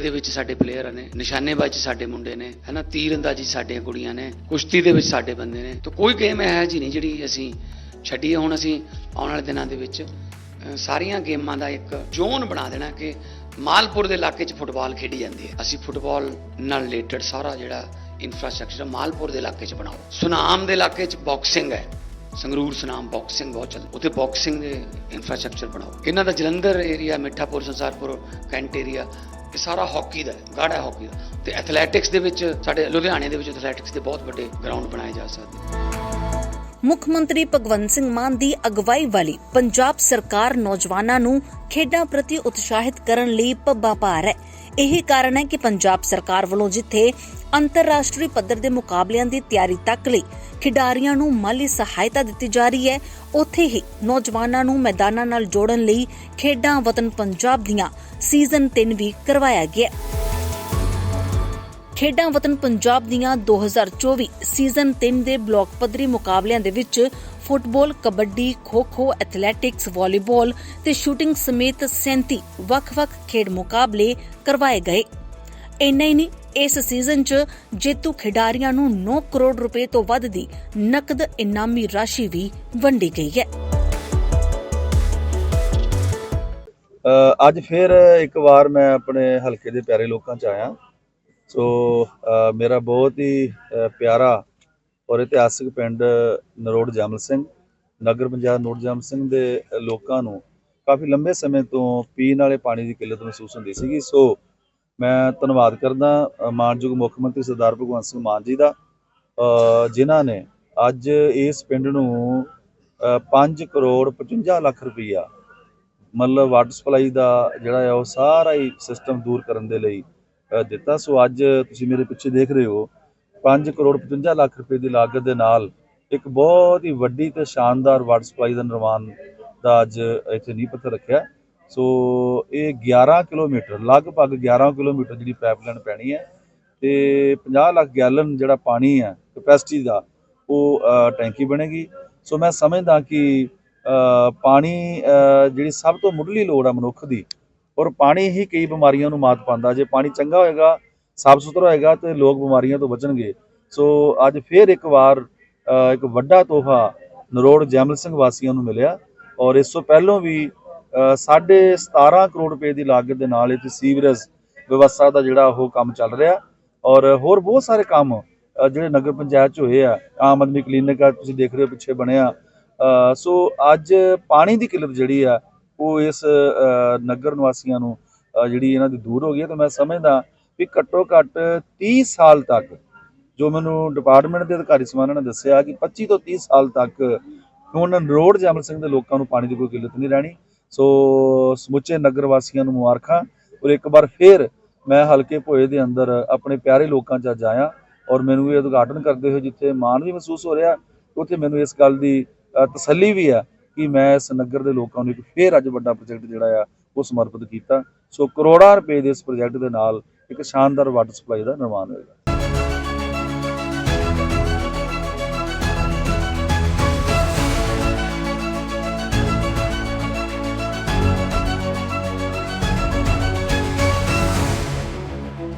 ਦੇ ਵਿੱਚ ਸਾਡੇ ਪਲੇਅਰ ਨੇ, ਨਿਸ਼ਾਨੇਬਾਜ਼ੀ 'ਚ ਸਾਡੇ ਮੁੰਡੇ ਨੇ, ਹੈਨਾ, ਤੀਰਅੰਦਾਜ਼ੀ 'ਚ ਸਾਡੀਆਂ ਕੁੜੀਆਂ ਨੇ, ਕੁਸ਼ਤੀ ਦੇ ਵਿੱਚ ਸਾਡੇ ਬੰਦੇ ਨੇ, ਤਾਂ ਕੋਈ ਗੇਮ ਹੈ ਜੀ ਨਹੀਂ ਜਿਹੜੀ ਅਸੀਂ ਛੱਡੀਏ। ਹੁਣ ਅਸੀਂ ਆਉਣ ਵਾਲੇ ਦਿਨਾਂ ਦੇ ਵਿੱਚ ਸਾਰੀਆਂ ਗੇਮਾਂ ਦਾ ਇੱਕ ਜ਼ੋਨ ਬਣਾ ਦੇਣਾ ਕਿ ਮਾਲਪੁਰ ਦੇ ਇਲਾਕੇ 'ਚ ਫੁੱਟਬਾਲ ਖੇਡੀ ਜਾਂਦੀ ਹੈ। ਅਸੀਂ ਫੁੱਟਬਾਲ ਨਾਲ ਰਿਲੇਟਡ ਸਾਰਾ ਜਿਹੜਾ ਇਨਫਰਾਸਟ੍ਰਕਚਰ ਮਾਲਪੁਰ ਦੇ ਇਲਾਕੇ 'ਚ ਬਣਾਓ। ਸੁਨਾਮ ਦੇ ਇਲਾਕੇ 'ਚ ਬਾਕਸਿੰਗ ਹੈ। ਸੰਗਰੂਰ, ਸੁਨਾਮ ਬਾਕਸਿੰਗ ਬਹੁਤ ਚੱਲ, ਉੱਥੇ ਬਾਕਸਿੰਗ ਦੇ ਇਨਫਰਾਸਟ੍ਰਕਚਰ ਬਣਾਓ। ਇਹਨਾਂ ਦਾ Jalandhar area Mithapur, Sansarpur, cantt area ਇਹ ਸਾਰਾ ਹਾਕੀ ਦਾ, ਗਾੜਾ ਹਾਕੀ ਦਾ। ਤੇ ਐਥਲੈਟਿਕਸ ਦੇ ਵਿੱਚ, ਸਾਡੇ ਲੁਧਿਆਣੇ ਦੇ ਵਿੱਚ ਐਥਲੈਟਿਕਸ ਦੇ ਬਹੁਤ ਵੱਡੇ ਗਰਾਊਂਡ ਬਣਾਏ ਜਾ ਸਕਦੇ ਮੁੱਖ ਮੰਤਰੀ ਭਗਵੰਤ ਸਿੰਘ ਮਾਨ ਦੀ ਅਗਵਾਈ ਵਾਲੀ ਪੰਜਾਬ ਸਰਕਾਰ ਨੌਜਵਾਨਾਂ ਨੂੰ ਖੇਡਾਂ ਪ੍ਰਤੀ ਉਤਸ਼ਾਹਿਤ ਕਰਨ ਲਈ ਪੱਬਾਂ ਭਾਰ ਹੈ। ਇਹ ਕਾਰਨ ਹੈ ਕਿ ਪੰਜਾਬ ਸਰਕਾਰ ਵੱਲੋਂ ਜਿੱਥੇ ਅੰਤਰਰਾਸ਼ਟਰੀ ਪੱਧਰ ਦੇ ਮੁਕਾਬਲਿਆਂ ਦੀ ਤਿਆਰੀ ਤੱਕ ਲਈ ਖਿਡਾਰੀਆਂ ਨੂੰ ਮਾਲੀ ਸਹਾਇਤਾ ਦਿੱਤੀ ਜਾ ਰਹੀ ਹੈ, ਉੱਥੇ ਹੀ ਨੌਜਵਾਨਾਂ ਨੂੰ ਮੈਦਾਨਾਂ ਨਾਲ ਜੋੜਨ ਲਈ ਖੇਡਾਂ ਵਤਨ ਪੰਜਾਬ ਦੀਆਂ ਸੀਜ਼ਨ 3 ਵੀ ਕਰਵਾਇਆ ਗਿਆ ਹੈ। ਖੇਡਾਂ ਵਤਨ ਪੰਜਾਬ ਦੀਆਂ 2024 ਸੀਜ਼ਨ 3 ਦੇ ਬਲਾਕ ਪੱਧਰੀ ਮੁਕਾਬਲਿਆਂ ਦੇ ਵਿੱਚ football, kabaddi, kho-kho, athletics, volleyball ਤੇ ਸ਼ੂਟਿੰਗ ਸਮੇਤ 37 ਵੱਖ-ਵੱਖ ਖੇਡ ਮੁਕਾਬਲੇ ਕਰਵਾਏ ਗਏ। ਇੰਨਾ ਹੀ ਨਹੀਂ ਇਸ ਸੀਜ਼ਨ 'ਚ ਜੇਤੂ ਖਿਡਾਰੀਆਂ ਨੂੰ 9 ਕਰੋੜ ਰੁਪਏ ਤੋਂ ਵੱਧ ਦੀ ਨਕਦ ਇਨਾਮੀ ਰਾਸ਼ੀ ਵੀ ਵੰਡੀ ਗਈ ਹੈ। ਅੱਜ ਫਿਰ ਇੱਕ ਵਾਰ ਮੈਂ ਆਪਣੇ ਹਲਕੇ ਦੇ ਪਿਆਰੇ ਲੋਕਾਂ 'ਚ ਆਇਆ ਸੋ ਮੇਰਾ ਬਹੁਤ ਹੀ ਪਿਆਰਾ ਔਰ ਇਤਿਹਾਸਕ ਪਿੰਡ ਨਰੋੜ ਜਮਲ ਸਿੰਘ ਨਗਰ ਪੰਜਾਬ ਨਰੋੜ ਜਮਲ ਸਿੰਘ ਦੇ ਲੋਕਾਂ ਨੂੰ ਕਾਫੀ ਲੰਬੇ ਸਮੇਂ ਤੋਂ ਪੀਣ ਵਾਲੇ ਪਾਣੀ ਦੀ ਕਿੱਲਤ ਮਹਿਸੂਸ ਹੁੰਦੀ ਸੀਗੀ। ਸੋ ਮੈਂ ਧੰਨਵਾਦ ਕਰਦਾ ਅ, ਮਾਨਯੋਗ ਮੁੱਖ ਮੰਤਰੀ ਸਰਦਾਰ ਭਗਵੰਤ ਸਿੰਘ ਮਾਨ ਜੀ ਦਾ ਜਿਨ੍ਹਾਂ ਨੇ ਅੱਜ ਇਸ ਪਿੰਡ ਨੂੰ 5 ਕਰੋੜ 55 ਲੱਖ ਰੁਪਈਆ ਮਤਲਬ ਵਾਟਰ ਸਪਲਾਈ ਦਾ ਜਿਹੜਾ ਹੈ ਉਹ ਸਾਰਾ ਹੀ ਸਿਸਟਮ ਦੂਰ ਕਰਨ ਦੇ ਲਈ ਦਿੱਤਾ। ਸੋ ਅੱਜ ਤੁਸੀਂ ਮੇਰੇ ਪਿੱਛੇ ਦੇਖ ਰਹੇ ਹੋ 5 ਕਰੋੜ 55 ਲੱਖ ਰੁਪਏ ਦੀ ਲਾਗਤ ਦੇ ਨਾਲ ਇੱਕ ਬਹੁਤ ਹੀ ਵੱਡੀ ਤੇ ਸ਼ਾਨਦਾਰ ਵਾਟਰ ਸਪਲਾਈ ਦਾ ਨਿਰਮਾਣ ਦਾ ਅੱਜ ਇੱਥੇ ਨੀਂਹ ਪੱਥਰ ਰੱਖਿਆ। ਸੋ ਇਹ 11 ਕਿਲੋਮੀਟਰ, ਲਗਭਗ 11 ਕਿਲੋਮੀਟਰ ਜਿਹੜੀ ਪਾਈਪਲਾਈਨ ਪੈਣੀ ਹੈ ਤੇ 50 ਲੱਖ ਗੈਲਨ ਜਿਹੜਾ ਪਾਣੀ ਹੈ ਕਪੈਸਿਟੀ ਦਾ, ਉਹ ਟੈਂਕੀ ਬਣੇਗੀ। ਸੋ ਮੈਂ ਸਮਝਦਾ ਕਿ ਪਾਣੀ ਜਿਹੜੀ ਸਭ ਤੋਂ ਮੁੱਢਲੀ ਲੋੜ ਹੈ ਮਨੁੱਖ ਦੀ ਔਰ ਪਾਣੀ ਹੀ ਕਈ ਬਿਮਾਰੀਆਂ ਨੂੰ ਮਾਤ ਪਾਉਂਦਾ। ਜੇ ਪਾਣੀ ਚੰਗਾ ਹੋਏਗਾ ਸਾਫ਼ ਸੁਥਰਾ ਹੋਏਗਾ ਤੇ ਲੋਕ ਬਿਮਾਰੀਆਂ ਤੋਂ ਬਚਣਗੇ। ਸੋ ਅੱਜ ਫੇਰ ਇੱਕ ਵਾਰ ਇੱਕ ਵੱਡਾ ਤੋਹਫਾ ਨਰੋੜ ਜੈਮਲ ਸਿੰਘ ਵਾਸੀਆਂ ਨੂੰ ਮਿਲਿਆ। ਔਰ ਇਸ ਤੋਂ ਪਹਿਲਾਂ ਵੀ ਅ, ਸਾਢੇ 17 ਕਰੋੜ ਰੁਪਏ ਦੀ ਲਾਗਤ ਦੇ ਨਾਲ ਇੱਥੇ ਸੀਵਰੇਜ ਵਿਵਸਥਾ ਦਾ ਜਿਹੜਾ ਉਹ ਕੰਮ ਚੱਲ ਰਿਹਾ। ਔਰ ਹੋਰ ਬਹੁਤ ਸਾਰੇ ਕੰਮ ਜਿਹੜੇ ਨਗਰ ਪੰਚਾਇਤ ਚ ਹੋਏ ਆ। ਆਮ ਆਦਮੀ ਕਲੀਨਿਕ ਆ ਤੁਸੀਂ ਦੇਖ ਰਹੇ ਹੋ ਪਿੱਛੇ ਬਣਿਆ। ਸੋ ਅੱਜ ਪਾਣੀ ਦੀ ਕਿੱਲਤ ਜਿਹੜੀ ਆ ਉਹ ਇਸ ਨਗਰ ਨਿਵਾਸੀਆਂ ਨੂੰ ਜਿਹੜੀ ਇਹਨਾਂ ਦੀ ਦੂਰ ਹੋ ਗਈ ਹੈ, ਤੇ ਮੈਂ ਸਮਝਦਾ ਵੀ ਘੱਟੋ ਘੱਟ 30 ਸਾਲ ਤੱਕ ਜੋ ਮੈਨੂੰ ਡਿਪਾਰਟਮੈਂਟ ਦੇ ਅਧਿਕਾਰੀ ਸਮਾਨਾਂ ਨੇ ਦੱਸਿਆ ਕਿ 25 ਤੋਂ 30 ਸਾਲ ਤੱਕ ਹੁਣ ਰੋਡ ਜਮਲ ਸਿੰਘ ਦੇ ਲੋਕਾਂ ਨੂੰ ਪਾਣੀ ਦੀ ਕੋਈ ਕਿੱਲਤ ਨਹੀਂ ਰਹਿਣੀ। ਸੋ ਸਮੁੱਚੇ ਨਗਰ ਵਾਸੀਆਂ ਨੂੰ ਮੁਬਾਰਕਾਂ ਔਰ ਇੱਕ ਵਾਰ ਫੇਰ ਮੈਂ ਹਲਕੇ ਭੋਏ ਦੇ ਅੰਦਰ ਆਪਣੇ ਪਿਆਰੇ ਲੋਕਾਂ 'ਚ ਅੱਜ ਆਇਆ ਔਰ ਮੈਨੂੰ ਇਹ ਉਦਘਾਟਨ ਕਰਦੇ ਹੋਏ ਜਿੱਥੇ ਮਾਣ ਵੀ ਮਹਿਸੂਸ ਹੋ ਰਿਹਾ, ਉੱਥੇ ਮੈਨੂੰ ਇਸ ਗੱਲ ਦੀ ਤਸੱਲੀ ਵੀ ਆ ਕਿ ਮੈਂ ਇਸ ਨਗਰ ਦੇ ਲੋਕਾਂ ਨੂੰ ਇੱਕ ਫੇਰ ਅੱਜ ਵੱਡਾ ਪ੍ਰੋਜੈਕਟ ਜਿਹੜਾ ਆ, ਉਹ ਸਮਰਪਿਤ ਕੀਤਾ। ਸੋ ਕਰੋੜਾਂ ਰੁਪਏ ਦੇ ਇਸ ਪ੍ਰੋਜੈਕਟ ਦੇ ਨਾਲ ਇੱਕ ਸ਼ਾਨਦਾਰ ਵਾਟਰ ਸਪਲਾਈ ਦਾ ਨਿਰਮਾਣ ਹੋਏਗਾ।